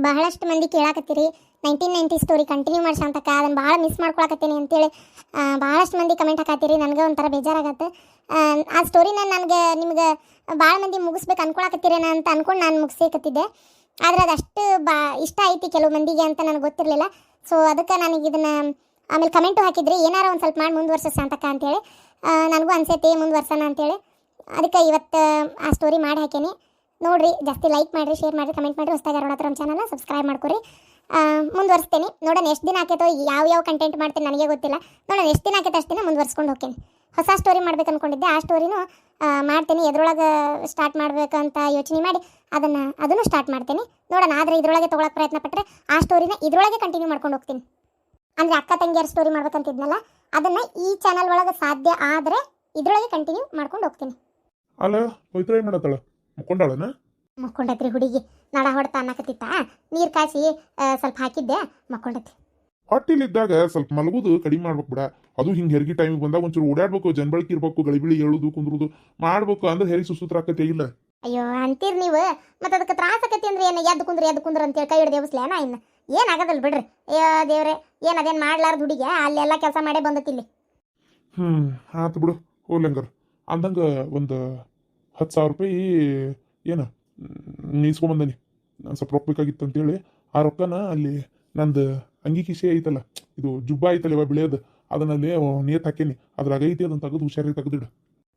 ಬಹಳಷ್ಟು ಮಂದಿ ಕೇಳಾಕತ್ತೀರಿ. ನೈನ್ಟೀನ್ ನೈಂಟಿ ಸ್ಟೋರಿ ಕಂಟಿನ್ಯೂ ಮಾಡ್ಸಂತಕ್ಕ ಅದನ್ನು ಭಾಳ ಮಿಸ್ ಮಾಡ್ಕೊಳಕತ್ತೀನಿ ಅಂತೇಳಿ ಭಾಳಷ್ಟು ಮಂದಿ ಕಮೆಂಟ್ ಹಾಕತ್ತೀರಿ ನನಗೆ ಒಂಥರ ಬೇಜಾರಾಗತ್ತೆ. ಆ, ಸ್ಟೋರಿನ ನನಗೆ ನಿಮ್ಗೆ ಭಾಳ ಮಂದಿ ಮುಗಿಸ್ಬೇಕು ಅನ್ಕೊಳಕತ್ತೀರೇನ ಅಂತ ಅಂದ್ಕೊಂಡು ನಾನು ಮುಗಿಸೇಕತ್ತಿದ್ದೆ. ಆದರೆ ಅದಷ್ಟು ಬಾ ಇಷ್ಟ ಐತಿ ಕೆಲವು ಮಂದಿಗೆ ಅಂತ ನನಗೆ ಗೊತ್ತಿರಲಿಲ್ಲ. ಸೊ ಅದಕ್ಕೆ ನನಗೆ ಇದನ್ನು ಆಮೇಲೆ ಕಮೆಂಟು ಹಾಕಿದ್ರಿ ಏನಾರ ಒಂದು ಸ್ವಲ್ಪ ಮಾಡಿ ಮುಂದುವರ್ಸ ಶಾಂತಕ ಅಂತೇಳಿ. ನನಗೂ ಅನ್ಸೈತಿ ಮುಂದುವರ್ಸೋಣ ಅಂತೇಳಿ. ಅದಕ್ಕೆ ಇವತ್ತು ಆ ಸ್ಟೋರಿ ಮಾಡಿ ಹಾಕೇನಿ ನೋಡ್ರಿ, ಜಾಸ್ತಿ ಲೈಕ್ ಮಾಡಿರಿ ಶೇರ್ ಮಾಡಿರಿ ಕಮೆಂಟ್ ಮಾಡಿರಿ. ಹೊಸ್ದಾಗಿ ಯಾರು ಹತ್ರ ಚಾನಲ್ನ ಸಬ್ಸ್ಕ್ರೈಬ್ ಮಾಡ್ಕೊರಿ. ಮುಂದುವರಿಸ್ತೀನಿ. ನೋಡೋಣ ಎಷ್ಟು ದಿನ ಆಕೈತೋ, ಯಾವ ಯಾವ ಕಂಟೆಂಟ್ ಮಾಡ್ತೀನಿ ನನಗೆ ಗೊತ್ತಿಲ್ಲ. ನೋಡೋಣ ಎಷ್ಟು ದಿನ ಆಕೈತೆ ಅಷ್ಟು ದಿನ ಮುಂದುವರ್ಸ್ಕೊಂಡು ಹೋಗ್ತೀನಿ. ಹೊಸ ಸ್ಟೋರಿ ಮಾಡ್ಬೇಕು ಅಂದ್ಕೊಂಡಿದ್ದೆ ಆ ಸ್ಟೋರಿನೂ ಮಾಡ್ತೀನಿ. ಎದ್ರೊಳಗೆ ಸ್ಟಾರ್ಟ್ ಮಾಡ್ಬೇಕಂತ ಯೋಚನೆ ಮಾಡಿ ಅದನ್ನು ಅದನ್ನು ಸ್ಟಾರ್ಟ್ ಮಾಡ್ತೀನಿ. ನೋಡೋಣ, ಆದರೆ ಇದ್ರೊಳಗೆ ತೊಗೊಳಕ್ಕೆ ಪ್ರಯತ್ನ ಪಟ್ಟರೆ ಆ ಸ್ಟೋರಿನ ಇದರೊಳಗೆ ಕಂಟಿನ್ಯೂ ಮಾಡ್ಕೊಂಡು ಹೋಗ್ತೀನಿ. ಅಂದರೆ ಅಕ್ಕ ತಂಗಿಯರ ಸ್ಟೋರಿ ಮಾಡ್ಬೇಕಂತಿದ್ನಲ್ಲ, ಅದನ್ನು ಈ ಚಾನಲ್ ಒಳಗೆ ಸಾಧ್ಯ ಆದರೆ ಇದರೊಳಗೆ ಕಂಟಿನ್ಯೂ ಮಾಡ್ಕೊಂಡು ಹೋಗ್ತೀನಿ. ಅಲ್ಲ ಏನು ಮಾಡತ್ತಾಳ? ಮುಕ್ಕೊಂಡಾಳನ? ಮಕ್ಕೊಂಡತ್ರಿ ಹುಡುಗಿ. ನಡ ಹೊಡ್ತ ಅನ್ನಕತ್ತಿತ್ತ? ನೀರು ಕಾಸಿ ಸ್ವಲ್ಪ ಹಾಕಿದ್ದೆ ಮಕ್ಕೊಂಡೈತಿ ಹೊಟ್ಟಿಲಿದ್ದಾಗ ಸ್ವಲ್ಪ ಮಲಗುದು ಕಡಿಮೆ ಮಾಡ್ಬೇಕು ಬಿಡ. ಅದು ಹಿಂಗೆ ಹೆರಿಗೆ ಟೈಮಿಗೆ ಬಂದಾಗ ಒಂಚೂರು ಓಡಾಡ್ಬೇಕು ಜನಬಳಕೆ ಇರ್ಬೇಕು ಗಳಿಬಿಳಿ ಏಳುದು ಕುಂದ್ರುದು ಮಾಡ್ಬೇಕು ಅಂದ್ರೆ ಹೆರಿ ಸುಸೂತ್ರ ಆಕತಿ ಇಲ್ಲ ಅಯ್ಯೋ ಅಂತೀರ್ ನೀವು. ಮತ್ತೆ ಅದಕ್ಕೆ ತ್ರಾಸ ಆಕತಿ ಅಂದ್ರೆ ಏನು ಎದ್ದು ಕುಂದ್ರಿ ಎದ್ದು ಕುಂದ್ರ ಅಂತೇಳಿ ಕೈ ಹಿಡ್ದು ನಾ ಇನ್ನು? ಏನಾಗದಲ್ಲ ಬಿಡ್ರಿ? ಅಯ್ಯೋ ದೇವ್ರೆ ಏನು ಅದೇನ್ ಮಾಡ್ಲಾರ್ದು ಹುಡುಗಿ ಅಲ್ಲೆಲ್ಲ ಕೆಲಸ ಮಾಡೇ ಬಂದತಿಲ್ಲಿ ಹ್ಮ್ ಆತು ಬಿಡು ಹೋಗ್ಲಂಗಾರ ಅಂದಂಗ ಒಂದು ಹತ್ತು ಸಾವಿರ ರೂಪಾಯಿ ಏನು ನೀಸ್ಕೊಂಬಂದನಿ ನಾನು ಸ್ವಲ್ಪ ರೊಕ್ಕ ಬೇಕಾಗಿತ್ತು ಅಂತೇಳಿ ಆ ರೊಕ್ಕನ ಅಲ್ಲಿ ನಂದು ಅಂಗಿ ಕಿಸೆ ಐತಲ್ಲ ಇದು ಜುಬ್ಬ ಐತಲ್ಲ ಇವ ಬಿಳಿಯೋದು ಅದನ್ನಲ್ಲಿ ನೀರು ಹಾಕೇನಿ ಅದ್ರಾಗ ಐತಿ ಅದನ್ನ ತೆಗೆದು ಹುಷಾರಾಗಿ ತೆಗೆದಿಡು.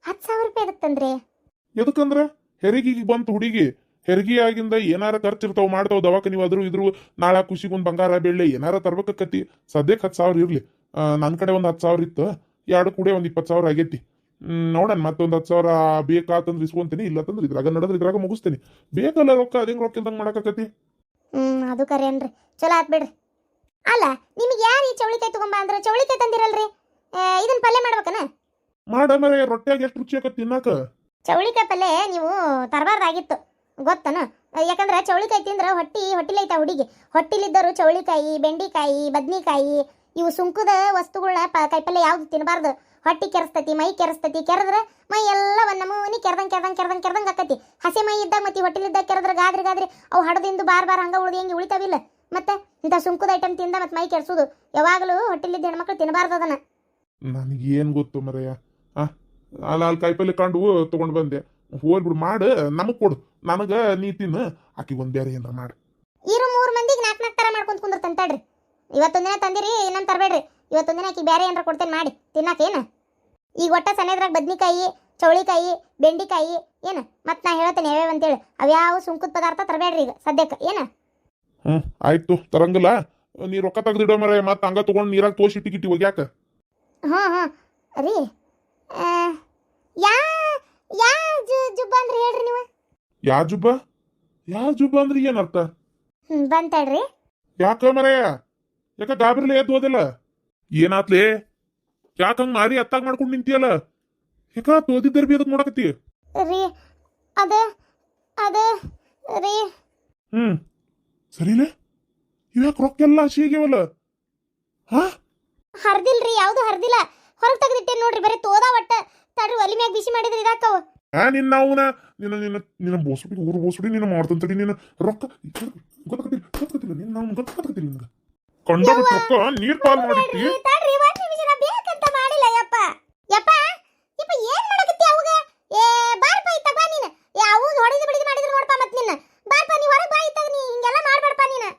ಹತ್ತು ಸಾವಿರ ರೂಪಾಯಿ ಇರುತ್ತಂದ್ರೆ ಎದಕ್ಕಂದ್ರೆ? ಹೆರಿಗೆಗೆ ಬಂತು ಹುಡುಗಿ ಹೆರಿಗೆ ಆಗಿಂದ ಏನಾರ ಖರ್ಚು ಇರ್ತಾವ ಮಾಡ್ತಾವ ದವಾಖಾನಿ ಆದ್ರೂ ಇದ್ರು ನಾಳೆ ಖುಷಿಗೊಂದು ಬಂಗಾರ ಬೆಳ್ಳಿ ಏನಾರ ತರ್ಬೇಕಕ್ಕತಿ ಸದ್ಯಕ್ಕೆ ಹತ್ತು ಸಾವಿರ ಇರ್ಲಿ. ನನ್ನ ಕಡೆ ಒಂದು ಹತ್ತು ಸಾವಿರ ಇತ್ತು ಎರಡು ಕೂಡ ಒಂದು ಇಪ್ಪತ್ತು ಸಾವಿರ ಆಗೈತಿ. ನೋಡಣ ಮತ್ತೊಂದು ಹತ್ತು ಸಾವಿರ ಬೇಕಾತಂದ್ರೆ ಇಸ್ಕೊಂತೀನಿ ಇಲ್ಲ ತಂದ್ರೆ ಇದ್ರಾಗ ನಡೆದ್ರೆ ಇದ್ರಾಗ ಮುಗಿಸ್ತೀನಿ. ಬೇಕಲ್ಲ ರೊಕ್ಕ ಅದೇ ರೊಕ್ಕ ಇಲ್ದಂಗೆ ಮಾಡಕತ್ತಿ ಹ್ಞೂ ಅದು ಕರೆ ಅನ್ರಿ ಚಲೋ ಆತ್ ಬಿಡ್ರಿ. ಅಲ್ಲ ನಿಮಗೆ ಯಾರು ಈ ಚೌಳಿಕಾಯಿ ತಗೊಂಬ ಅಂದ್ರೆ ಚೌಳಿಕಾಯಿ ತಂದಿರಲ್ರಿ? ಇದನ್ ಪಲ್ಯ ಮಾಡ್ಬೇಕನ? ಮಾಡ ಮರೆ ರೊಟ್ಟ್ಯಾಗ ಎಷ್ಟು ರುಚಿ ಆಗತ್ತೆ ತಿನ್ನಾಕ? ಚೌಳಿಕಾಯಿ ಪಲ್ಯ ನೀವು ತರಬಾರ್ದಾಗಿತ್ತು ಗೊತ್ತನ? ಯಾಕಂದ್ರೆ ಚೌಳಿಕಾಯಿ ತಿಂದ್ರೆ ಹೊಟ್ಟಿ ಹೊಟ್ಟಿಲೈತ ಹುಡುಗಿ. ಹೊಟ್ಟಿಲಿದ್ದವರು ಚೌಳಿಕಾಯಿ ಬೆಂಡಿಕಾಯಿ ಬದ್ನಿಕಾಯಿ ಇವು ಸುಂಕದ ವಸ್ತುಗಳನ್ನ ಪ ಕಾಯಿಪಲ್ಯ ಯಾವ್ದು ತಿನ್ನಬಾರ್ದು ಹೊಟ್ಟಿ ಕೆರಸ್ತತಿ ಮೈ ಕೆರಸ್ತತಿ ಕೆರೆದ್ರೆ ಮೈ ಎಲ್ಲ ಒಂದು ನಮೂನಿ ಕೆರೆದಂಗೆ ಕೆರೆದಂಗೆ ಕೆರೆದಂಗೆ ಕೆರ್ದಂಗ್ ಆಕತಿ. ಹಸಿ ಮೈ ಇದ್ದಾಗ ಮತ್ತೆ ಹೊಟ್ಟಿಲಿದ್ದಾಗ ಕೆರೆದ್ರೆ ಗಾದ್ರಿ ಗಾದ್ರಿ ಅವು ಹಡದಿಂದ ಬಾರ್ ಬಾರ್ ಹಂಗ ಉಳ್ದು ಹೆಂಗೆ ಉಳಿತಾವಿಲ್ಲ. ಮತ್ತೆ ಇಂಥ ಸುಂಕದ ಐಟಮ್ ತಿಂದ ಮತ್ತೆ ಮೈ ಕೆರ್ಸೋದು. ಯಾವಾಗಲೂ ಹೊಟ್ಟಿಲಿದ್ದ ಹೆಣ್ಮಕ್ಳು ತಿನ್ನಬಾರ್ದು ಅದನ್ನ. ನನಗೆ ಏನು ಗೊತ್ತು ಮರಯ್ಯ. ಆ ಅಲ್ಲ ಅಲ್ಲಿ ಕಾಯಿಪಲ್ಲೆ ಕಂಡು ತೊಗೊಂಡು ಬಂದೆ. ಹೋಗ್ಬಿಡು ಮಾಡು ನಮಗೆ ಕೊಡು. ನನಗೆ ನೀ ತಿನ್ನು ಆಕಿ ಒಂದು ಬೇರೆ ಏನಾರ ಮಾಡು. ಇರು ಮೂರು ಮಂದಿಗೆ ನಾಲ್ಕು ನಾಲ್ಕು ಥರ ಮಾಡ್ಕೊಂತ ಕುಂದ್ರ ತಂತಾಡ್ರಿ ಇವತ್ತೊಂದು ದಿನ ತಂದಿರಿ ಇನ್ನೊಂದು ತರಬೇಡ್ರಿ. ಇವತ್ತೊಂದು ದಿನ ಆಕಿ ಬೇರೆ ಏನಾರ ಕೊಡ್ತೇನೆ ಮಾಡಿ ತಿನ್ನಕೇನು ಈಗ ಒಟ್ಟ ಸಣ್ಣದ್ರಾಗ ಬದ್ನಿಕಾಯಿ ಚೌಳಿಕಾಯಿ ಬೆಂಡಿಕಾಯಿ ಏನು? ಮತ್ತೆ ನಾ ಹೇಳ್ತೇನೆ ಯಾವ್ಯಾವ ಅಂತೇಳಿ. ಅವ್ಯಾವ ಸುಂಕದ ಪದಾರ್ಥ ತರಬೇಡ್ರಿ ಈಗ ಸದ್ಯಕ್ಕೆ ಏನು? ಹ್ಞೂ ಆಯ್ತು ತರಂಗಿಲ್ಲ. ನೀ ರೊಕ್ಕ ತೆಗೆದಿಡೋ ಮರ ಮತ್ತೆ ಹಂಗ ತೊಗೊಂಡು ನೀರಾಗ ತೋಸಿ ಟಿಕಿಟಿ ಹೋಗ್ಯಾಕ ಹಾಂ ಹಾಂ ರೀ ಯಾ ಯಾ ಜುಬ್ಬ ಅಂದ್ರೆ ಹೇಳ್ರಿ ನೀವು. ಯಾ ಜುಬ್ಬ? ಯಾ ಜುಬ್ಬ ಅಂದ್ರೆ ಏನರ್ಥ ಹ್ಞೂ ಬಂತಾಡ್ರಿ ಯಾಕ ಮರೆಯ ಯಾಕ ಗಾಬರಿಲಿ ಎದ್ದು ಹೋದಿಲ್ಲ? ಏನಾತ್ಲೆ? ಯಾಕಂಗ್ ಮಾರಿ ಅತ್ತಾಗ ಮಾಡ್ಕೊಂಡು ನಿಂತಿಯಲ್ಲ? ಯಾಕ ತೋದಿದ್ದರ್ ಬಿ ಅದಕ್ಕೆ ನೋಡಕತ್ತಿ. ರೀ ಅದ ಅದ ರೀ. ಹ್ಮ್. ಸರಿಲೆ? ಇವ್ಯಾಕ ರೊಕ್ಕ ಎಲ್ಲ ಹಸಿಯಾಗ್ಯಾವಲ್ಲ ಹಾ? ಹರ್ದಿಲ್ರಿ ಯಾವ್ದು ಹರ್ದಿಲ್ಲ. ಹೊರಗೆ ತೆಗ್ದಿಟ್ಟೆ ನೋಡ್ರಿ ಬರೀ ತೋದ ಒಟ್ಟ. ತಡ್ರಿ ಒಲಿ ಮ್ಯಾಗ ಬಿಸಿ ಮಾಡಿದ್ರಿ ಇದಾಕವ. ಹಾ ನಿನ್ನ ಅವನ ನಿನ್ನ ನಿನ್ನ ನಿನ್ನ ಬೋಸುಡಿ ಊರು ಬೋಸುಡಿ ನಿನ್ನ ಮಾಡ್ತಂತಡಿ ನಿನ್ನ ರೊಕ್ಕ. ಗೊತ್ತಾಗತ್ತಿಲ್ಲ ಗೊತ್ತಾಗತ್ತಿಲ್ಲ ನಿನ್ನ ಅವ್ನು ಗೊತ್ತಾಗತ್ತಿಲ್ಲ ನಿನಗೆ. ಕಂಡಬಿಟ್ಟು ರೊಕ್ಕ ನೀರ್ ಪಾಲ್ ಮಾಡಿಟ್ಟಿ ತಡ್ರಿ, ಒಂದ್ ನಿಮಿಷ ಬೇಕಂತ ಮಾಡಿಲ್ಲ ಯಪ್ಪ. ಯಪ್ಪ ಯಪ್ಪ ಏನ್ ಮಾಡಕತ್ತಿ ಅವಗ? ಏ ಬಾರ್ಪ ಇತ್ತ ಬಾ ನೀನು. ಏ ಅವು ಹೊಡೆದು ಬಿಡಿದು ಮಾಡಿದ್ರು ನೋಡ್ಪಾ ಮತ್ ನಿನ್ನ. ಬಾರ್ಪ ನೀ ಹೊರಗೆ ಬಾ ಇತ್ತಾಗ ನೀ ಹಿಂಗೆಲ್ಲ ಮಾಡ್ಬೇಡಪ್ಪ ನೀನು.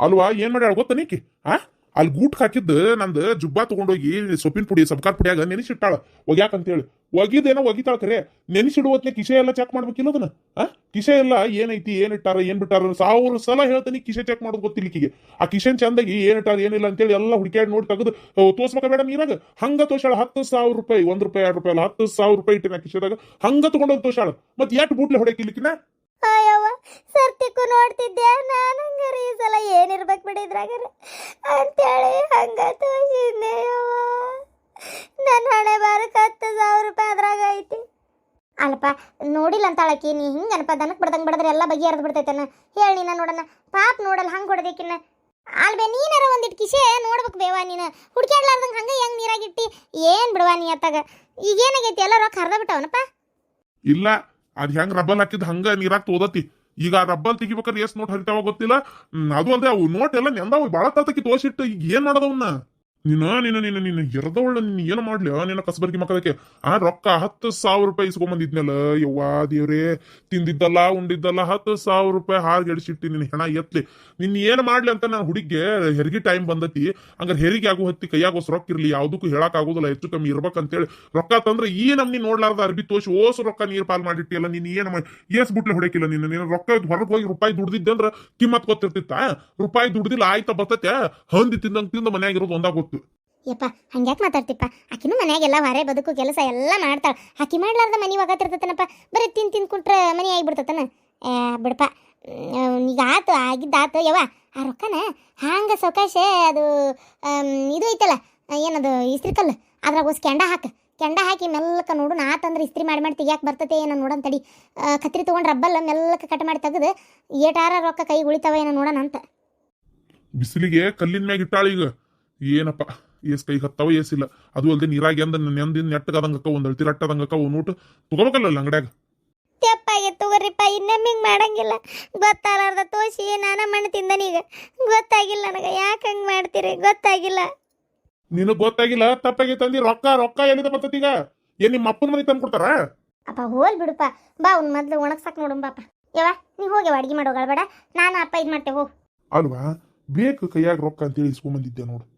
ಅಲ್ವಾ ಏನ್ ಮಾಡ್ಯಾಳ ಗೊತ್ತ ನೀಕಿ ಆ? ಅಲ್ಲಿ ಗೂಟ್ ಹಾಕಿದ್ದು ನಂದು ಜುಬ್ಬಾ ತಗೊಂಡೋಗಿ ಸೊಪ್ಪಿನ ಪುಡಿ, ಸಬ್ಕಾರ್ ಪುಡಿಯಾಗ ನೆನೆಸಿಟ್ಟಾಳ. ಒಗ್ಯಾಕಂತೇಳಿ. ಒಗಿದೇನೋ ಒಗಿತಾಳ ಕರೆ. ನೆನೆಸಿಡುವತ್ಲೆ ಕಿಸೆ ಎಲ್ಲ ಚೆಕ್ ಮಾಡ್ಬೇಕಿಲ್ಲ ಅದನ್ನ? ಆ? ಕಿಸೆ ಎಲ್ಲ ಏನೈತಿ ಏನ್ ಇಟ್ಟಾರ ಏನ್ ಬಿಟ್ಟಾರ ಸಾವಿರ ಸಲ ಹೇಳ್ತಾನೆ, ಕಿಸೆ ಚೆಕ್ ಮಾಡೋದು ಗೊತ್ತಿಲ್ಲ ಈಕಿಗೆ. ಆ ಕಿಶೆನ್ ಚಂದಾಗಿ ಏನ್ ಇಟ್ಟಾರ ಏನಿಲ್ಲ ಅಂತೇಳಿ ಎಲ್ಲ ಹುಡುಕ್ಯಾಡಿ ನೋಡಿ ತೆಗೆದು ತೋರ್ಸ್ಬೇಕ ಬೇಡ ನೀರಾಗ ಹಂಗ ತೋಷಾಳ ಹತ್ತು ಸಾವಿರ ರೂಪಾಯಿ, ಒಂದ್ ರೂಪಾಯಿ, ಎರಡು ರೂಪಾಯಿ ಅಲ್ಲ, ಹತ್ತು ಸಾವಿರ ರೂಪಾಯಿ ಇಟ್ಟಿನ ಕಿಶೆದಾಗ ಹಂಗ ತಗೊಂಡೋಗಿ ತೋಷಾಳ ಮತ್ ಎಟ್ ಬೂಟ್ಲೆ ಹೊಡೆಕಿಲಿಕ್ಕಿನ ಅಯ್ಯವ್ವ, ಸರ್ತಿಕ್ಕು ನೋಡ್ತಿದ್ದೆ ನಾನು ಈ ಸಲ ಏನಿರ್ಬೇಕು ಬಿಡಿದ್ರಾಗ ಅಂತೇಳಿ ಹಂಗ ತೋರಿಸಿದ್ದೆ ಯವ್ವ ನನ್ನ ಹಣೆ ಬಾರಕ್ಕೆ ಹತ್ತು ಸಾವಿರ ರೂಪಾಯಿ ಅದ್ರಾಗ ಐತಿ ಅಲ್ಲಪ್ಪ ನೋಡಿಲ್ಲ ಅಂತ ನೀ ಅನ್ಪ ದನಕ್ಕೆ ಬಿಡ್ದಂಗೆ ಬಿಡಿದ್ರೆ ಎಲ್ಲ ಬಗೆಹರಿದು ಬಿಡ್ತೈತನ? ಹೇಳಿ ನೀನು ನೋಡೋಣ, ಪಾಪ ನೋಡಲ್ಲ ಹಂಗೆ ಹೊಡೆದೇಕಿನ್ನ. ಅಲ್ಬೇ ನೀನಾರ ಒಂದಿಟ್ಟು ಕಿಸೆ ನೋಡ್ಬೇಕು ಬೇವ ನೀನು. ಹುಡ್ಕ್ಯಾಡ್ಲಾರ್ದಂಗೆ ಹಂಗೆ ಹೆಂಗೆ ನೀರಾಗಿಟ್ಟಿ? ಏನು ಬಿಡವಾ ನೀ ಅತ್ತಾಗ? ಈಗ ಏನಾಗೈತಿ ಎಲ್ಲ ರೊಕ್ಕ ಹರಿದ ಬಿಟ್ಟವನಪ್ಪ? ಇಲ್ಲ, ಅದು ಹೆಂಗೆ ರಬ್ಬಲ್ ಹಾಕಿದ್ ಹಂಗ ನೀರಾಗ ತೋದತಿ. ಈಗ ಆ ರಬ್ಬಲ್ ತೆಗಿಬೇಕಾದ್ರೆ ಎಷ್ಟು ನೋಟ್ ಹರಿತಾವ ಗೊತ್ತಿಲ್ಲ. ಅದು ಅಲ್ಲದೆ ಅವು ನೋಟ್ ಎಲ್ಲ ನೆಂದಾವ, ಬಾಳ ತಾತಕಿ ತೋಸಿಟ್ಟು, ಈಗ ಏನ್ ಮಾಡೋದವನ್ನ ನೀನ, ನೀನು ನೀನು ನೀನು ಎರ್ದವಳ, ನೀನು ಏನು ಮಾಡ್ಲಿ? ನಿನ್ನ ಕಸಬರ್ಗಿ ಮಕ್ಕಳಕ್ಕೆ ಆ ರೊಕ್ಕ ಹತ್ತು ಸಾವಿರ ರೂಪಾಯಿ ಇಸ್ಕೊಂಬಂದಿದ್ನಲ್ಲ ಯವ್ವಾ ದೇವ್ರೇ, ತಿಂದಿದ್ದಲ್ಲ, ಉಂಡಿದ್ದಲ್ಲ ಹತ್ತು ಸಾವಿರ ರೂಪಾಯಿ ಎಡಿಸಿಟ್ಟಿ ನಿನ್ನ ಹೆಣ ಎತ್ಲಿ. ನಿನ್ನ ಏನ್ ಮಾಡ್ಲಿ ಅಂತ ನಾನು ಹುಡುಗಿಗೆ ಹೆರಿಗೆ ಟೈಮ್ ಬಂದತಿ. ಹಂಗಾರೆ ಹೆರಿಗೆ ಆಗು ಹತ್ತಿ ಕೈಯಾಗೋಸ್ ರೊಕ್ಕ ಇರ್ಲಿ, ಯಾವುದಕ್ಕೂ ಹೇಳಕ್ ಆಗೋದಿಲ್ಲ, ಹೆಚ್ಚು ಕಮ್ಮಿ ಇರ್ಬೇಕಂತೇಳಿ. ರೊಕ್ಕ ತಂದ್ರೆ ಈ ನಮ್ನಿ ನೋಡ್ಲಾರ್ದ ಅರ್ಬಿ ತೋಸಿ ಓಸ್ ರೊಕ್ಕ ನೀರ್ ಪಾಲ್ ಮಾಡಿಟ್ಟಿಲ್ಲ ನೀನ್ ಏನ್ ಮಾಡಿ, ಏಸ್ ಬಿಟ್ಲೆ ಹೊಡಕಿಲ್ಲ ನಿನ್ನ ನೀನು ರೊಕ್ಕ ಹೊರಗೆ ಹೋಗಿ ರೂಪಾಯಿ ದುಡ್ದಿದ್ದೆ ಅಂದ್ರೆ ಕಿಮ್ಮತ್ ಗೊತ್ತಿರ್ತಿತ್ತ? ರೂಪಾಯಿ ದುಡ್ದಿಲ್ಲ, ಆಯ್ತಾ ಬರ್ತತೆ? ಹಂದಿ ತಿಂದಂಗ್ ತಿಂದ ಮನೆಯಾಗಿರೋದು ಒಂದಾಗ ಯಪ್ಪ, ಹಂಗ್ಯಾಕೆ ಮಾತಾಡ್ತಿಪ್ಪ? ಆಕಿನೂ ಮನೆಯಾಗೆಲ್ಲ ಹೊರೆ, ಬದುಕು, ಕೆಲಸ ಎಲ್ಲ ಮಾಡ್ತಾಳೆ. ಆಕಿ ಮಾಡ್ಲಾರ್ದ ಮನೆ ಒಗತಿರ್ತತನಪ್ಪ. ಬರೀ ತಿನ್ ತಿನ್ಕೊಂಡ್ರೆ ಮನಿ ಆಗಿಬಿಡ್ತತನ. ಬಿಡಪ್ಪ. ಈಗ ಆತು ಆಗಿದ್ದ ಆತು ಯವ್ವ, ಆ ರೊಕ್ಕನ ಹಂಗೆ ಸೌಕಾಶ? ಅದು ಇದು ಐತಲ್ಲ, ಏನದು, ಇಸ್ತ್ರಿ ಕಲ್ಲು? ಅದ್ರಾಗ ಕೆಂಡ ಹಾಕ. ಕೆಂಡ ಹಾಕಿ ಮೆಲ್ಲಕ ನೋಡು, ನಾ ತಂದ್ರೆ ಇಸ್ತ್ರಿ ಮಾಡಿ ಮಾಡಿ ಯಾಕೆ ಬರ್ತತೆ ಏನೋ ನೋಡೋಣ ತಡಿ. ಕತ್ರಿ ತೊಗೊಂಡು ರಬ್ಬಲ್ಲ ಮೆಲ್ಲಕ ಕಟ್ ಮಾಡಿ ತೆಗೆದು, ಏಟಾರ ರೊಕ್ಕ ಕೈ ಉಳಿತಾವ ಏನೋ ನೋಡೋಣ ಅಂತ ಬಿಸಿಲಿಗೆ ಕಲ್ಲಿನ ಮ್ಯಾಗ ಈಗ. ಏನಪ್ಪ? ಏಸ್ ಕೈ ಹತ್ತಾವ ಇಲ್ಲ ಅದು ಅಲ್ದೆ ನೀರಾಗಿ ಅಂದ ನೆಂದಿನ ನೆಟ್ಟಗದಂಗಕ್ಕ ಒಂದ್ ಅಳ್ತಿ ರಟ್ಟದಂಗಕ್ಕ ಒಂದ್ ಊಟ ತಗೋಬೇಕಲ್ಲ ಅಂಗಡ್ಯಾಗ? ತೆಪ್ಪಾಗೆ ತಗೋರಿಪ್ಪ ಇನ್ನೊಮ್ಮೆ ಹಿಂಗೆ ಮಾಡಂಗಿಲ್ಲ. ಗೊತ್ತಾಲಾರ್ದ ತೋಸಿ ನಾನ ಮಣ್ಣು ತಿಂದನೀಗ ಗೊತ್ತಾಗಿಲ್ಲ ನನಗೆ ಯಾಕೆ ಹಂಗೆ ಮಾಡ್ತೀರಿ? ಗೊತ್ತಾಗಿಲ್ಲ. ನಿನಗ್ ಗೊತ್ತಾಗಿಲ್ಲ ತಪ್ಪಾಗಿ ತಂದಿ ರೊಕ್ಕ ರೊಕ್ಕ ಎಲ್ಲಿದೆ ಈಗ? ಏನ್ ನಿಮ್ಮ ಅಪ್ಪನ ಮನೆ ತಂದು ಕೊಡ್ತಾರ? ಅಪ್ಪ ಹೋಲ್ ಬಿಡುಪ್ಪ ಬಾ ಅವ್ನ ಮೊದ್ಲು ಒಣಗ್ಸಾಕ್ ನೋಡು ಬಾಪ. ಯವ್ವ ನೀ ಹೋಗಿ ಅಡ್ಗೆ ಮಾಡೋಗಳ ಬೇಡ ನಾನು ಅಪ್ಪ ಇದು ಮಾಡ್ತೇವೆ ಹೋ. ಅಲ್ವಾ? ಬೇಕು ಕೈಯಾಗ ರೊಕ್ಕ ಅಂತೇಳಿ ಇಸ್ಕೊಂಬಂದಿದ್ದೆ ನೋಡು.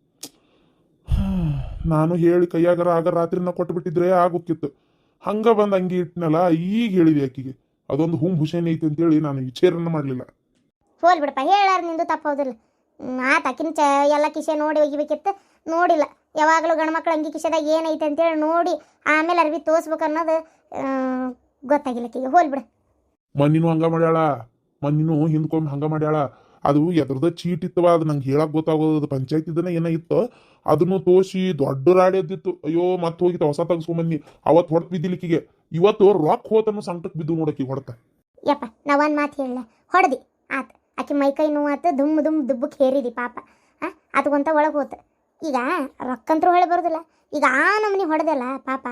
ನಾನು ಹೇಳಿ ಕೈಯಾಗರ ಆಗ ರಾತ್ರಿನ ಕೊಟ್ಬಿಟ್ಟಿದ್ರೆ ಆಗೋಕ್ಕಿತ್ತು. ಹಂಗ ಬಂದು ಅಂಗಿ ಇಟ್ನಲ್ಲ ಈಗ ಹೇಳಿದೆ ಆಕಿಗೆ. ಅದೊಂದು ಹುಂ ಹುಷೇನ್ ಐತಿ ಅಂತೇಳಿ ನಾನು ವಿಚಾರನ ಮಾಡಲಿಲ್ಲ. ಹೋಲ್ ಬಿಡಪ್ಪ ಹೇಳಾರ ನಿಂದು ತಪ್ಪೋದಿಲ್ಲ ಆತ ಆಕಿನ ಚ ಎಲ್ಲ ಕಿಸೆ ನೋಡಿ ಒಗಿಬೇಕಿತ್ತು. ನೋಡಿಲ್ಲ. ಯಾವಾಗಲೂ ಗಂಡ್ಮಕ್ಳು ಅಂಗಿ ಕಿಸೆದಾಗ ಏನೈತೆ ಅಂತೇಳಿ ನೋಡಿ ಆಮೇಲೆ ಅರ್ವಿ ತೋರ್ಸ್ಬೇಕು ಅನ್ನೋದು ಗೊತ್ತಾಗಿಲ್ಲ ಆಕಿಗೆ. ಹೋಲ್ ಬಿಡು. ಮನ್ನಿನೂ ಹಂಗ ಮಾಡ್ಯಾಳ. ಮನ್ನಿನೂ ಹಿಂದ್ಕೊಂಡು ಹಂಗ ಮಾಡ್ಯಾಳ. ಅದು ಎದ್ರದ ಚೀಟ್ ಇತ್ತವ, ಅದು ನಂಗೆ ಹೇಳಕ್ ಗೊತ್ತಾಗೋದು ಪಂಚಾಯತ್ ಇದನ್ನ ಏನ ಇತ್ತು, ಅದನ್ನು ತೋಸಿ ದೊಡ್ಡ ರಾಡಿ ಅಯ್ಯೋ, ಮತ್ತೆ ಹೋಗಿ ಹೊಸ ತಗಸ್ಕೊಂಬನ್ನಿ. ಅವತ್ತು ಹೊಡೆದು ಬಿದ್ದಿಲಿಕ್ಕಿಗೆ. ಇವತ್ತು ರೊಕ್ಕ ಹೋತನ್ನು ಸಂಕಟಕ್ಕೆ ಬಿದ್ದು ನೋಡಕ್ಕೆ ಹೊಡ್ತ. ಯಪ್ಪ ನಾ ಒಂದು ಮಾತು ಹೇಳ ಹೊಡೆದಿ, ಆತ. ಆಕೆ ಮೈಕೈ ನೋವಾತು, ದುಮ್ ದುಮ್ ದುಬ್ಬಕ್ಕೆ ಹೇರಿದಿ ಪಾಪ. ಹಾಂ ಅದಕ್ಕಂತ ಒಳಗೆ ಹೋತ. ಈಗ ರೊಕ್ಕಂತರೂ ಹೊಳೆ ಬರೋದಿಲ್ಲ. ಈಗ ಆ ನಮನಿ ಹೊಡೆದಲ್ಲ ಪಾಪ.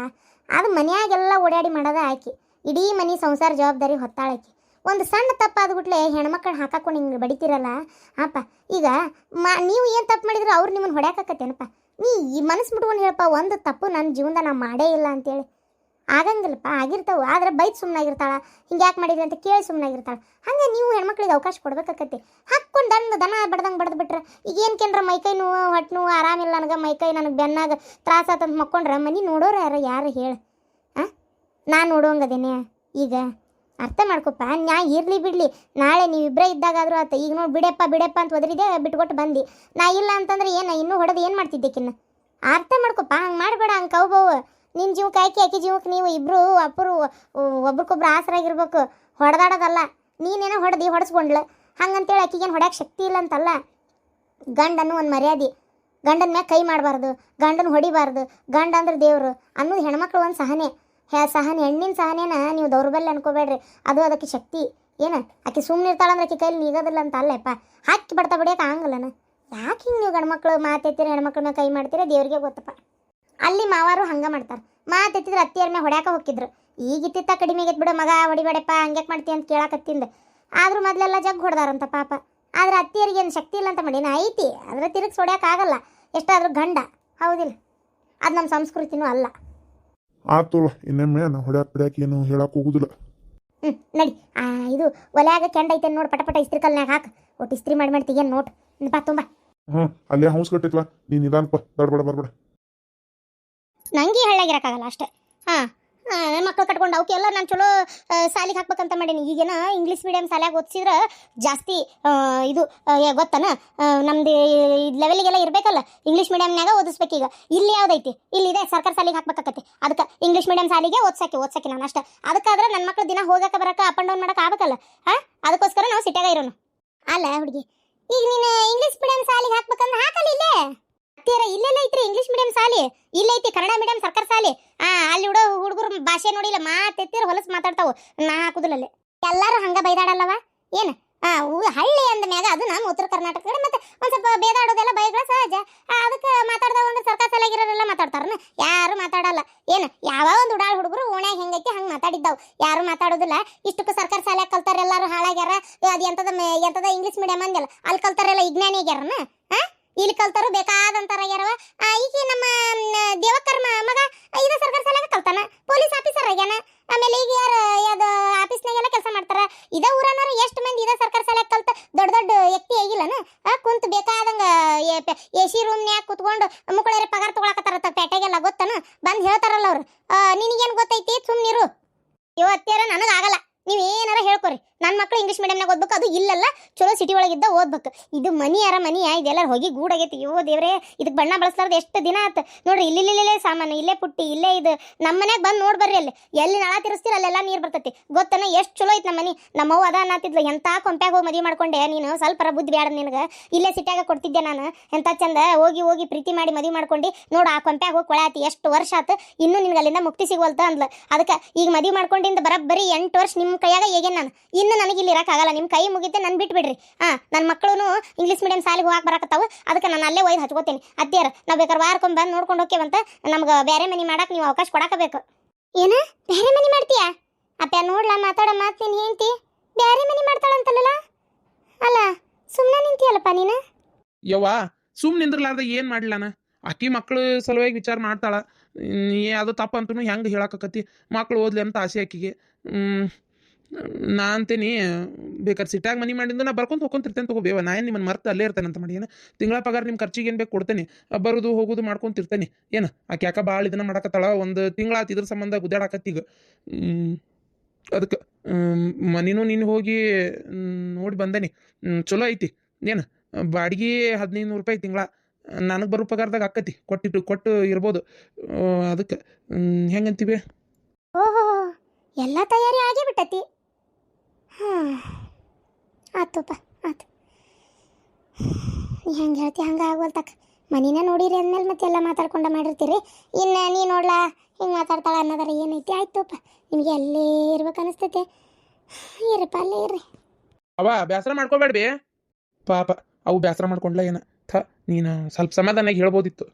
ಅದು ಮನೆಯಾಗೆಲ್ಲ ಓಡಾಡಿ ಮಾಡೋದ ಆಕಿ. ಇಡೀ ಮನೆ ಸಂಸಾರ ಜವಾಬ್ದಾರಿ ಹೊತ್ತಾಳಾಕಿ ಒಂದು ಸಣ್ಣ ತಪ್ಪಾದ ಗುಟ್ಲೆ ಹೆಣ್ಮಕ್ಳನ್ನ ಹಾಕಾಕೊಂಡು ಹಿಂಗೆ ಬಡಿತೀರಲ್ಲ ಅಪ್ಪ ಈಗ ಮಾ, ನೀವು ಏನು ತಪ್ಪು ಮಾಡಿದ್ರು ಅವ್ರು ನಿಮ್ಮನ್ನು ಹೊಡ್ಯಾಕತ್ತೇನಪ್ಪ ನೀ ಈ ಮನಸ್ಸು ಬಿಟ್ಕೊಂಡು ಹೇಳಪ್ಪ, ಒಂದು ತಪ್ಪು ನನ್ನ ಜೀವನದ ನಾನು ಮಾಡೇ ಇಲ್ಲ ಅಂತೇಳಿ. ಆಗಂಗಿಲ್ಲಪ್ಪ, ಆಗಿರ್ತಾವೆ, ಆದ್ರೆ ಬೈತ್ ಸುಮ್ಮನಾಗಿರ್ತಾಳ ಹಿಂಗೆ ಯಾಕೆ ಮಾಡಿದ್ರಿ ಅಂತ ಕೇಳಿ ಸುಮ್ಮನಾಗಿರ್ತಾಳೆ ಹಾಗೆ ನೀವು ಹೆಣ್ಮಕ್ಳಿಗೆ ಅವಕಾಶ ಕೊಡ್ಬೇಕಾಕತ್ತಿ. ಹಾಕ್ಕೊಂಡು ದಂಡ ದನ ಬಡ್ದಂಗೆ ಬಡ್ದು ಬಿಟ್ರೆ ಈಗ ಏನು ಕೇಂದ್ರ ಮೈಕೈ ನೋವು ಹೊಟ್ಟೆ ನೋವು, ಆರಾಮಿಲ್ಲ ನನಗೆ ಮೈಕೈ ನನಗೆ ಬೆನ್ನಾಗ ತ್ರಾಸ ಆತಂತ ಮಕ್ಕೊಂಡ್ರೆ, ಮನೆ ನೋಡೋರು ಯಾರು ಯಾರು ಹೇಳು ಹಾಂ ನಾನು ನೋಡೋಂಗದೇನೆ ಈಗ. ಅರ್ಥ ಮಾಡ್ಕೊಪ್ಪ. ನ್ಯಾ, ಇರ್ಲಿ ಬಿಡ್ಲಿ. ನಾಳೆ ನೀವಿಬ್ಬರೇ ಇದ್ದಾಗಾದರೂ ಆತ. ಈಗ ನೋಡಿ ಬಿಡಪ್ಪ ಬಿಡಪ್ಪ ಅಂತ ಒದರಿದೆ, ಬಿಟ್ಕೊಟ್ಟು ಬಂದು. ನಾ ಇಲ್ಲ ಅಂತಂದ್ರೆ ಏನು, ಇನ್ನೂ ಹೊಡೆದು ಏನು ಮಾಡ್ತಿದ್ದಕ್ಕಿನ್ನ? ಅರ್ಥ ಮಾಡ್ಕೊಪ್ಪ, ಹಂಗೆ ಮಾಡಬೇಡ, ಹಂಗೆ ಕೌಬವು ನಿನ್ನ ಜೀವಕ್ಕೆ ಆಯ್ಕೆ ಆಕೆ ಜೀವಕ್ಕೆ ನೀವು ಇಬ್ಬರು ಅಪ್ಪರು ಒಬ್ರಿಗೊಬ್ರು ಆಸರಾಗಿರ್ಬೇಕು ಹೊಡೆದಾಡೋದಲ್ಲ. ನೀನೇನೋ ಹೊಡೆದಿ, ಹೊಡೆಸ್ಕೊಂಡ್ಲ. ಹಂಗಂತೇಳಿ ಏನು ಹೊಡ್ಯಾಕೆ ಶಕ್ತಿ ಇಲ್ಲ ಅಂತಲ್ಲ. ಗಂಡನ್ನು ಒಂದು ಮರ್ಯಾದೆ. ಗಂಡನ ಮ್ಯಾಗ ಕೈ ಮಾಡಬಾರ್ದು. ಗಂಡನ ಹೊಡಿಬಾರ್ದು. ಗಂಡ ಅಂದ್ರೆ ದೇವರು. ಅನ್ನೋದು ಹೆಣ್ಮಕ್ಳು ಒಂದು ಸಹನೆ. ಹೇ, ಸಹನೆ, ಹೆಣ್ಣಿನ ಸಹನೇನ ನೀವು ದೌರ್ಬಲ್ಯ ಅನ್ಕೋಬೇಡ್ರಿ. ಅದು ಅದಕ್ಕೆ ಶಕ್ತಿ. ಏನು? ಆಕೆ ಸುಮ್ಮನೆ ಇರ್ತಾಳಂದ್ರೆ ಆಕೆ ಕೈಲಿ ನೀಗೋದಿಲ್ಲ ಅಂತ ಅಲ್ಲಪ್ಪ. ಹಾಕಿ ಬಡ್ತಾ ಬಿಡಿಯಕ್ಕೆ ಆಗಲ್ಲನ ಯಾಕೆ ಹಿಂಗೆ ನೀವು ಗಂಡ್ಮಕ್ಳು ಮಾತೆತ್ತಿರ ಹೆಣ್ಮಕ್ಳನ್ನ ಕೈ ಮಾಡ್ತೀರ? ದೇವ್ರಿಗೆ ಗೊತ್ತಪ್ಪ. ಅಲ್ಲಿ ಮಾವಾರು ಹಂಗೆ ಮಾಡ್ತಾರೆ. ಮಾತೆತ್ತಿದ್ರೆ ಅತ್ತಿಯರ ಮ್ಯಾಗ ಹೊಡ್ಯಾಕ ಹೋಗಿದ್ರು ಈಗಿತ್ತಿತ್ತ ಕಡಿಮೆ ಬಿಡು ಮಗ, ಹೊಡಿಬೇಡಪ್ಪ, ಹಂಗ್ಯಾಕೆ ಮಾಡ್ತೀಯ ಅಂತ ಕೇಳಕತ್ತಿಂದ. ಆದರೂ ಮೊದಲೆಲ್ಲ ಜಗ್ ಹೊಡ್ದಾರಂತ ಪಾಪ. ಆದ್ರೆ ಅತ್ತಿಯರಿಗೆ ಏನು ಶಕ್ತಿ ಇಲ್ಲ ಅಂತ ಮಾಡಿನ? ಐತಿ. ಆದ್ರೆ ತಿರುಗಿಸಿ ಹೊಡ್ಯಾಕಾಗಲ್ಲ ಎಷ್ಟಾದ್ರೂ ಗಂಡ. ಹೌದಿಲ್ಲ. ಅದು ನಮ್ಮ ಸಂಸ್ಕೃತಿನೂ ಅಲ್ಲ. ಆತು ಇನ್ನೊಮ್ಮೆ ನಾ ಹೊಡ್ಯಾಕ್ ಬಿಡ್ಯಾಕ ಏನು ಹೇಳಕ್ ಹೋಗುದಿಲ್ಲ. ಹ್ಞೂ ನಡಿ. ಆ ಇದು ಒಲ್ಯಾಗ ಕೆಂಡ ಐತೆ ನೋಡ್ ಪಟ ಪಟ ಇಸ್ತ್ರಿ ಕಲ್ನಾಗ ಹಾಕ. ಒಟ್ಟು ಇಸ್ತ್ರಿ ಮಾಡಿ ಮಾಡಿ ತೆಗಿಯನ್ ನೋಟ್. ಬಾ ತುಂಬಾ. ಹ್ಮ್ ಅಲ್ಲೇ ಹೌಸ್ ಕಟ್ಟಿತ್ವಾ? ನೀನು ನಿಧಾನಪ್ಪ ದಡ್ಬೇಡ ಬರ್ಬೇಡ ನಂಗೆ ಹಳ್ಳಾಗಿರಕ್ಕಾಗಲ್ಲ ಅಷ್ಟೇ. ಹಾಂ. ಮಕ್ಕಳು ಕಟ್ಕೊಂಡು ಅವಕ್ಕೆಲ್ಲ ನಾನು ಚಲೋ ಸಾಲಿಗೆ ಹಾಕ್ಬೇಕಂತ ಮಾಡೀನಿ. ಈಗೇನ ಇಂಗ್ಲೀಷ್ ಮೀಡಿಯಂ ಶಾಲ್ಯಾಗ ಓದಿಸಿದ್ರೆ ಜಾಸ್ತಿ ಇದು ಗೊತ್ತನ? ನಮ್ದು ಲೆವೆಲಿಗೆಲ್ಲ ಇರಬೇಕಲ್ಲ ಇಂಗ್ಲೀಷ್ ಮೀಡಿಯಮ್ನಾಗ ಓದಿಸ್ಬೇಕೀಗ ಇಲ್ಲಿ ಯಾವ್ದೈತಿ? ಇಲ್ಲಿದೆ ಸರ್ಕಾರ ಶಾಲೆಗೆ ಹಾಕ್ಬೇಕಾಕತ್ತೆ. ಅದಕ್ಕೆ ಇಂಗ್ಲೀಷ್ ಮೀಡಿಯಂ ಶಾಲೆಗೆ ಓದ್ಸಕ್ಕೆ ಓದ್ಸಕ್ಕೆ ನಾನು ಅಷ್ಟೇ. ಅದಕ್ಕಾದ್ರೆ ನನ್ನ ಮಕ್ಕಳು ದಿನ ಹೋಗಕ್ಕೆ ಬರಕ್ಕೆ ಅಪ್ ಆ್ಯಂಡ್ ಡೌನ್ ಮಾಡಕ್ಕೆ ಆಗಬೇಕಲ್ಲ? ಹಾಂ? ಅದಕ್ಕೋಸ್ಕರ ನಾವು ಸಿಟ್ಟಾಗ ಇರೋನು. ಅಲ್ಲ ಹುಡುಗಿ, ಈಗ ನೀನು ಇಂಗ್ಲೀಷ್ ಮೀಡಿಯಂ ಶಾಲೆಗೆ ಹಾಕ್ಬೇಕಂದ್ರೆ ಹಾಕಲ್ಲ ಇಲ್ಲೇ? ಹತ್ತಿರ ಇಲ್ಲೆಲ್ಲ ಐತ್ರಿ ಇಂಗ್ಲಿಷ್ ಮೀಡಿಯಂ ಸಾಲಿ. ಇಲ್ಲೈತಿ ಕನ್ನಡ ಮೀಡಿಯಂ ಸರ್ಕಾರ ಸಾಲಿ. ಆ, ಅಲ್ಲಿ ಹುಡೋ ಹುಡುಗರು ಭಾಷೆ ನೋಡಿಲ್ಲ ಮಾತೆತ್ತಿರ ಹೊಲಸು ಮಾತಾಡ್ತಾವು. ನಾ ಹಾಕುದಿಲ್ಲ ಎಲ್ಲರೂ ಹಂಗ ಬೈದಾಡಲ್ಲವ? ಏನು? ಹಳ್ಳಿ ಅಂದ ಮ್ಯಾಗ ಅದು ನಮ್ಮ ಉತ್ತರ ಕರ್ನಾಟಕ ಕಡೆ, ಮತ್ತೆ ಒಂದ್ ಸ್ವಲ್ಪ ಬೇದಾಡೋದೆಲ್ಲ ಬೈಗಳ ಸಹಜ. ಅದಕ್ಕೆ ಮಾತಾಡ್ದವ ಅಂದ್ರೆ ಸರ್ಕಾರ ಸಲಾಗಿರೋರೆಲ್ಲ ಮಾತಾಡ್ತಾರನ? ಯಾರು ಮಾತಾಡಲ್ಲ. ಏನು? ಯಾವ ಒಂದು ಉಡಾಳ್ ಹುಡುಗರು ಓಣ್ಯಾಗ ಹೆಂಗೈತಿ ಹಂಗೆ ಮಾತಾಡಿದ್ದಾವು. ಯಾರು ಮಾತಾಡೋದಿಲ್ಲ. ಇಷ್ಟಕ್ಕೂ ಸರ್ಕಾರ ಶಾಲ್ಯಾಗ ಕಲ್ತಾರ ಎಲ್ಲಾರು ಹಾಳಾಗ್ಯಾರ. ಮೀಡಿಯಂ ಅಂದಲ್ಲ ಅಲ್ಲಿ ಕಲ್ತಾರೆಲ್ಲ ವಿಜ್ಞಾನಿ ಆಗ್ಯಾರನ ಇಲ್ಲಿ ಕಲ್ತಾರು, ಬೇಕಾದಂತಾರ ಯಾರವ? ಈಗ ನಮ್ಮ ದೇವಕರ್ಮ ಮಗ ಇದ ಸರ್ಕಾರ ಸಲಾಗ ಕಲ್ತಾನ, ಪೊಲೀಸ್ ಆಫೀಸರ್ ಆಗ್ಯಾನ. ಆಮೇಲೆ ಈಗ ಯಾರ, ಯಾವ್ದು ಆಫೀಸ್ನಾಗೆಲ್ಲ ಕೆಲಸ ಮಾಡ್ತಾರ. ಇದ ಊರನ ಎಷ್ಟು ಮಂದಿ ಇದ ಸರ್ಕಾರ ಸಲಾಗ ಕಲ್ತ ದೊಡ್ಡ ದೊಡ್ಡ ವ್ಯಕ್ತಿ ಆಗಿಲ್ಲನ? ಕುಂತ ಬೇಕಾದಂಗ ಎ ಸಿ ರೂಮ್ನ್ಯಾಗ ಕುತ್ಕೊಂಡು ಮುಕ್ಕಳರೆ ಪಗಾರ ತಗೊಳಕತ್ತಾರ ಪೇಟೆಗೆಲ್ಲ ಗೊತ್ತನ? ಬಂದ್ ಹೇಳ್ತಾರಲ್ಲ ಅವ್ರು. ನಿನಗೇನ್ ಗೊತ್ತೈತಿ? ಸುಮ್ನಿರು. ಇವತ್ತೇರ ನನಗಾಗಲ್ಲ ನೀವ್ ಏನಾರ ಹೇಳ್ಕೊರಿ. ನನ್ನ ಮಕ್ಕಳು ಇಂಗ್ಲೀಷ್ ಮೀಡಿಯಮ್ನಾಗ ಓದ್ಬೇಕು, ಅದು ಇಲ್ಲಲ್ಲ, ಚಲೋ ಸಿಟಿ ಒಳಗಿದ್ದ ಓದ್ಬೇಕು. ಇದು ಮನಿ ಯಾರ ಮನಿ ಇದೆಲ್ಲ ಹೋಗಿ ಗೂಡಾಗೈತಿ. ಯೋ ದೇವ್ರೆ ಇದಕ್ಕೆ ಬಣ್ಣ ಬಳಸ್ಲಾರ್ದು ಎಷ್ಟು ದಿನ ಆಯ್ತು ನೋಡ್ರಿ, ಇಲ್ಲಿ, ಇಲ್ಲೇ ಸಾಮಾನು, ಇಲ್ಲೇ ಪುಟ್ಟಿ, ಇಲ್ಲೇ ಇದು. ನಮ್ಮ ಮನೆಗೆ ಬಂದು ನೋಡ್ಬರ್ರಿ ಅಲ್ಲಿ. ಎಲ್ಲಿ ನಳ ತಿರ್ಸ್ತೀರ, ಅಲ್ಲೆಲ್ಲ ನೀರು ಬರ್ತೈತಿ. ಗೊತ್ತನ? ಎಷ್ಟು ಚಲೋ ಐತೆ ನಮ್ಮ ಮನಿ. ನಮ್ಮವ್ವ ಅದ ಅನ್ನತ್ತಿದ್ಲು ಎಂತ ಕೊಂಪ್ಯಾಗ ಹೋಗಿ ಮದುವೆ ಮಾಡ್ಕೊಂಡೆ ನೀನು? ಸ್ವಲ್ಪ ಬುದ್ಧಿ ಬ್ಯಾಡ ನಿನಗೆ. ಇಲ್ಲೇ ಸಿಟಿಯಾಗ ಕೊಡ್ತಿದ್ದೆ ನಾನು. ಎಂಥ ಚಂದ? ಹೋಗಿ ಹೋಗಿ ಪ್ರೀತಿ ಮಾಡಿ ಮದುವೆ ಮಾಡ್ಕೊಂಡು. ನೋಡು ಆ ಕೊಂಪ್ಯಾಗ ಹೋಗಿ ಕೊಳಾತಿ, ಎಷ್ಟು ವರ್ಷ ಆತು? ಇನ್ನೂ ನಿನ್ಗೆ ಅಲ್ಲಿಂದ ಮುಕ್ತಿ ಸಿಗುವಲ್ತ ಅಂದ್ಲು. ಅದಕ್ಕೆ ಈಗ ಮದುವೆ ಮಾಡ್ಕೊಂಡಿಂದ ಬರೀ ಎಂಟು ವರ್ಷ ನಿಮ್ಮ ಕೈಯಾಗ ಹೇಗೆ ನಾನು? ಇನ್ನು ನನಗೆ ಇಲ್ಲಿ ಇರೋಕ್ಕಾಗಲ್ಲ ನಿಮ್ಮ ಕೈ ಮುಗಿದೆ ನನ್ನ ಬಿಟ್ಬಿಡ್ರಿ. ಹಾಂ ನನ್ನ ಮಕ್ಕಳು ಇಂಗ್ಲೀಷ್ ಮೀಡಿಯಂ ಶಾಲೆಗೆ ಹೋಗಕ್ಕೆ ಬರಾಕತ್ತಾವು. ಅದಕ್ಕೆ ನಾನು ಅಲ್ಲೇ ಒಯ್ದು ಹಚ್ಕೋತೀನಿ. ಅತ್ತಿಯರ್, ನಾವು ಬೇಕಾದ್ರೆ ವಾರಕ್ಕೊಮ್ಮೆ ಬಂದು ನೋಡ್ಕೊಂಡು ಹೋಗ್ಯವಂತ ನಮ್ಗೆ ಬೇರೆ ಮನೆ ಮಾಡಕ್ಕೆ ನೀವು ಅವಕಾಶ ಕೊಡಕಬೇಕು ಏನು? ಬೇರೆ ಮನೆ ಮಾಡ್ತೀಯಾ? ಅಪ್ಪ ನೋಡ್ಲಾ, ಮಾತಾಡೋ ಮಾತು ನೀನು ಹೇಳ್ತಿ ಬೇರೆ ಮನೆ ಮಾಡ್ತಾಳಂತಲ್ಲ ಅಲ್ಲ ಸುಮ್ಮನೆ ನಿಂತಿಯಲ್ಲಪ್ಪ ನೀನು? ಯವ್ವ ಸುಮ್ ನಿಂದ್ರಲಾರ್ದ ಏನು ಮಾಡ್ಲಾನ ಆಕಿ ಮಕ್ಕಳು ಸಲುವಾಗಿ ವಿಚಾರ ಮಾಡ್ತಾಳ. ಅದು ತಪ್ಪ ಅಂತೂ ಹೆಂಗೆ ಹೇಳಕತ್ತಿ ಮಕ್ಳು ಓದ್ಲಿ ಅಂತ ಆಸೆ ಆಕಿಗೆ ನಾ ಅಂತೀನಿ, ಬೇಕಾದ್ರೆ ಸಿಟ್ಟಾಗಿ ಮನಿ ಮಾಡಿದ್ದು ನಾ ಬರ್ಕೊಂತ ಹೋಗ್ಕೊಂತಿರ್ತೇನೆ ತಗೋಬೇವ ನಾ ಏನು ನಿಮ್ಮನ್ನು ಮರ್ತು ಅಲ್ಲೇ ಇರ್ತೇನೆ ಅಂತ ಮಾಡಿ. ಏನು? ತಿಂಗಳ ಪಗಾರ ನಿಮ್ಮ ಖರ್ಚಿಗೆ ಏನು ಬೇಕು ಕೊಡ್ತೇನೆ. ಬರೋದು ಹೋಗೋದು ಮಾಡ್ಕೊಂತಿರ್ತೇನೆ ಏನು? ಆಕೆ ಯಾಕೆ ಭಾಳ ಇದನ್ನ ಮಾಡಕತ್ತಾಳ? ಒಂದು ತಿಂಗಳಾತು ಇದ್ರ ಸಂಬಂಧ ಗುದ್ದಾಡಕತ್ತೀಗ ಅದಕ್ಕೆ ಮನಿನೂ ನೀನು ಹೋಗಿ ನೋಡಿ ಬಂದೇನಿ. ಚಲೋ ಐತಿ. ಏನು? ಬಾಡಿಗೆ ಹದಿನೈದು ನೂರು ರೂಪಾಯಿ ತಿಂಗಳ. ನನಗೆ ಬರೋ ಪಗಾರದಾಗ ಆಕತಿ. ಕೊಟ್ಟಿಟ್ಟು, ಕೊಟ್ಟು ಇರ್ಬೋದು. ಅದಕ್ಕೆ ಹೆಂಗಂತೀವಿ ಓಹೋ, ಎಲ್ಲ ತಯಾರಿ ಆಗೇ ಹಾಂ ಆತಪ್ಪ ಆತು. ನೀ ಹಂಗೆ ಹೇಳ್ತಿ ಹಂಗೆ ಆಗೋಲ್ತಕ್ಕ ಮನಿನ ನೋಡಿರಿ ಅಂದ್ಮೇಲೆ ಮತ್ತೆ ಎಲ್ಲ ಮಾತಾಡ್ಕೊಂಡ ಮಾಡಿರ್ತೀರಿ. ಇನ್ನು ನೀ ನೋಡ್ಲಾ ಹಿಂಗೆ ಮಾತಾಡ್ತಾಳ ಅನ್ನೋದಾರ ಏನೈತಿ ಆಯ್ತಪ್ಪ ನಿಮಗೆ ಅಲ್ಲೇ ಇರ್ಬೇಕು ಅನಿಸ್ತೈತೆ. ಇರಪ್ಪ ಅಲ್ಲೇ ಇರ್ರಿ. ಅವ ಬೇಸರ ಮಾಡ್ಕೋಬೇಡ್ಬಿ. ಪಾಪ ಅವು ಬೇಸರ ಮಾಡ್ಕೊಂಡ್ಲ ಏನ? ಥ ನೀನು ಸ್ವಲ್ಪ ಸಮಾಧಾನಾಗಿ ಹೇಳ್ಬೋದಿತ್ತು.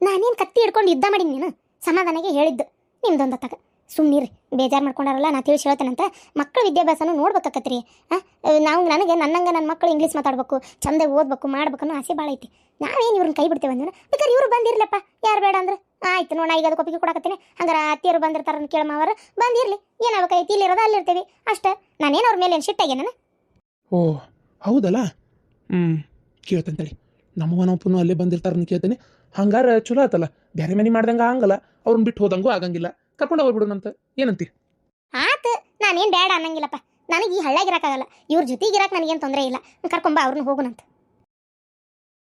ನಾನೇನು ಕತ್ತಿ ಹಿಡ್ಕೊಂಡು ಯುದ್ಧ ಮಾಡಿ ನೀನು? ಸಮಾಧಾನಾಗೆ ಹೇಳಿದ್ದು ನಿಮ್ದೊಂದು ತಕ ಸುಮ್ಮನಿರಿ ಬೇಜಾರು ಮಾಡ್ಕೊಂಡಾರಲ್ಲ ನಾ ತಿಳಿಸಿ ಹೇಳ್ತೇನಂತ ಮಕ್ಕಳ ವಿದ್ಯಾಭ್ಯಾಸನೂ ನೋಡ್ಬೇಕತ್ತರಿ ಹಾಂ ನಾವು ನನಗೆ ನನ್ನಂಗೆ ನನ್ನ ಮಕ್ಕಳು ಇಂಗ್ಲೀಷ್ ಮಾತಾಡ್ಬೇಕು ಚಂದಾಗಿ ಓದ್ಬೇಕು ಮಾಡ್ಬೇಕು ಅನ್ನೋ ಆಸೆ ಭಾಳ ಐತಿ. ನಾವೇನು ಇವ್ರನ್ನ ಕೈ ಬಿಡ್ತೇವೆ ಅಂದ್ರೆ ಬೇಕಾದ್ರೆ ಇವರು ಬಂದಿರಲಪ್ಪ ಯಾರು ಬೇಡ ಅಂದ್ರೆ? ಆಯ್ತು ನೋಡ ಈಗ ಅದು ಕೊಪ್ಪಿಗೆ ಕೊಡಕತ್ತೀನಿ. ಹಂಗಾರೆ ಅತ್ತಿಯರು ಬಂದಿರ್ತಾರ ಕೇಳಮ್ಮವರು ಬಂದಿರಲಿ ಏನಾಗಬೇಕೈತಿ ಇಲ್ಲಿರೋದು ಅಲ್ಲಿರ್ತೀವಿ ಅಷ್ಟೇ. ನಾನೇನು ಅವ್ರ ಮೇಲೆ ಏನು ಶಿಟ್ಟಾಗೆ ನಾನು ಓ ಹೌದಲ್ಲ? ಹ್ಞೂ ಕೇಳ್ತಂತೇಳಿ ನಮ್ಮವ್ವ ನಾವು ಅಲ್ಲೇ ಬಂದಿರ್ತಾರನ್ನು ಕೇಳ್ತೇನೆ. ಹಂಗಾರ ಚಲೋ ಆತಲ್ಲ ಬೇರೆ ಮನೆ ಮಾಡ್ದಂಗೆ ಆಗಂಗಲ್ಲ ಅವ್ರನ್ನ ಬಿಟ್ಟು ಹೋದಂಗೂ ಆಗಂಗಿಲ್ಲ. ಕರ್ಕೊಂಡು ಹೋಗ್ಬಿಡೋಣಂತ ಏನಂತಿ? ಆತು, ನಾನೇನು ಬೇಡ ಅನ್ನಂಗಿಲ್ಲಪ್ಪ. ನನಗೆ ಈ ಹಳ್ಳಾಗಿರಕ್ಕಾಗಲ್ಲ ಇವ್ರ ಜೊತೆಗೆ ಜೊತೆಗಿರಕ್ಕೆ ನನಗೇನು ತೊಂದರೆ ಇಲ್ಲ. ಕರ್ಕೊಂಬ ಅವ್ರನ್ನ ಹೋಗುನಂತ